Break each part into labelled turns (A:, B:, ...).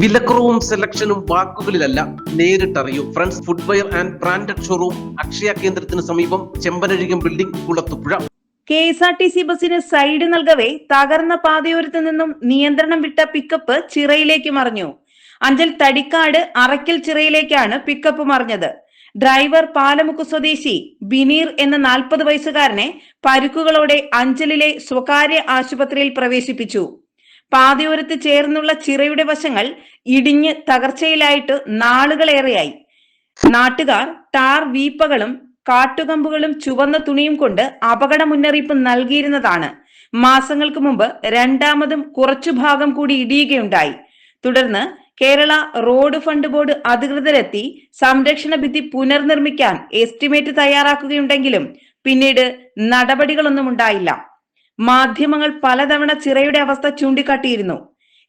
A: വിലക്കുറവും സെലക്ഷനും വാക്കുകളിലല്ല നേരിട്ടറിയൂ. Friends footwear and branded showroom Akshaya കേന്ദ്രത്തിന് സമീപം Chempanazhikam building Kulathupuzha.
B: K S R T C ബസിന് side നൽകവേ തകർന്ന പാതയോരത്ത് നിന്നും നിയന്ത്രണം വിട്ട പിക്കപ്പ് ചിറയിലേക്ക് മറിഞ്ഞു. അഞ്ചൽ തടിക്കാട് അറയ്ക്കൽ ചിറയിലേക്കാണ് പിക്കപ്പ് മറിഞ്ഞത്. ഡ്രൈവർ പാലമുക്ക് സ്വദേശി ബിനീർ എന്ന നാൽപ്പത് വയസ്സുകാരനെ പരുക്കുകളോടെ അഞ്ചലിലെ സ്വകാര്യ ആശുപത്രിയിൽ പ്രവേശിപ്പിച്ചു. പാതയോരത്ത് ചേർന്നുള്ള ചിറയുടെ വശങ്ങൾ ഇടിഞ്ഞ് തകർച്ചയിലായിട്ട് നാളുകളേറെയായി. നാട്ടുകാർ ടാർ വീപ്പകളും കാട്ടുകമ്പുകളും ചുവന്ന തുണിയും കൊണ്ട് അപകട മുന്നറിയിപ്പ് നൽകിയിരുന്നതാണ്. മാസങ്ങൾക്ക് മുമ്പ് രണ്ടാമതും കുറച്ചു ഭാഗം കൂടി ഇടിയുകയുണ്ടായി. തുടർന്ന് കേരള റോഡ് ഫണ്ട് ബോർഡ് അധികൃതരെത്തി സംരക്ഷണ ഭിത്തി പുനർനിർമ്മിക്കാൻ എസ്റ്റിമേറ്റ് തയ്യാറാക്കുകയുണ്ടെങ്കിലും പിന്നീട് നടപടികളൊന്നും ഉണ്ടായില്ല. മാധ്യമങ്ങൾ പലതവണ ചിറയുടെ അവസ്ഥ ചൂണ്ടിക്കാട്ടിയിരുന്നു.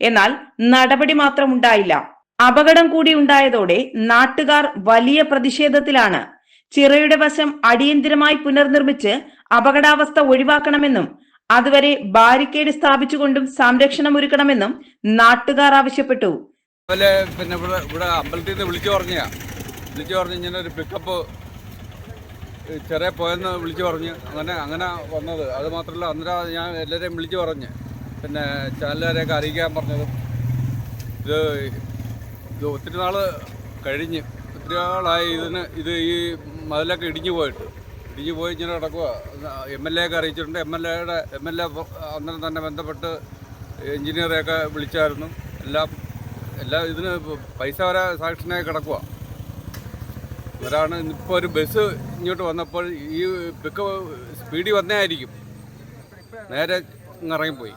B: എന്നാൽ നടപടി മാത്രം ഉണ്ടായില്ല. അപകടം കൂടി ഉണ്ടായതോടെ നാട്ടുകാർ വലിയ പ്രതിഷേധത്തിലാണ്. ചിറയുടെ വശം അടിയന്തിരമായി പുനർനിർമ്മിച്ച് അപകടാവസ്ഥ ഒഴിവാക്കണമെന്നും അതുവരെ ബാരിക്കേഡ് സ്ഥാപിച്ചുകൊണ്ടും സംരക്ഷണം ഒരുക്കണമെന്നും നാട്ടുകാർ ആവശ്യപ്പെട്ടു.
C: പിന്നെ ഇവിടെ അമ്പലത്തിൽ നിന്ന് വിളിച്ചു പറഞ്ഞാ വിളിച്ചു പറഞ്ഞ് ഇങ്ങനെ ഒരു പിക്കപ്പ് ചെറിയ പോയെന്ന് വിളിച്ചു പറഞ്ഞ് അങ്ങനെ അങ്ങനെ വന്നത്. അത് മാത്രമല്ല അന്നേരം ഞാൻ എല്ലാവരെയും വിളിച്ചു പറഞ്ഞ്. പിന്നെ ചാനലുകാരെയൊക്കെ അറിയിക്കാൻ പറഞ്ഞതും. ഇത് ഇത് ഒത്തിരി നാൾ കഴിഞ്ഞ്. ഒത്തിരി നാളായി ഇതിന് ഇത് ഈ മതിലൊക്കെ ഇടിഞ്ഞു പോയിട്ട്. ഇടിഞ്ഞു പോയി ഇങ്ങനെ കിടക്കുക എം എൽ എ ഒക്കെ അറിയിച്ചിട്ടുണ്ട്. എം എൽ എയുടെ എം എൽ എ അന്നേരം തന്നെ ബന്ധപ്പെട്ട് എഞ്ചിനീയറെയൊക്കെ വിളിച്ചായിരുന്നു. എല്ലാം എല്ലാം ഇതിന് പൈസ വരെ സാക്ഷനായി കിടക്കുക ഇവരാണ് ഇപ്പോൾ ഒരു ബസ് ഇങ്ങോട്ട് വന്നപ്പോൾ ഈ പിക്ക് സ്പീഡിൽ വന്നേ ആയിരിക്കും നേരെ ഇറങ്ങിപ്പോയി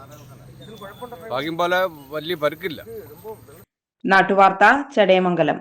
C: ഭാഗ്യം പോലെ വലിയ പരുക്കില്ല.
B: നാട്ടുവാർത്ത ചടയമംഗലം.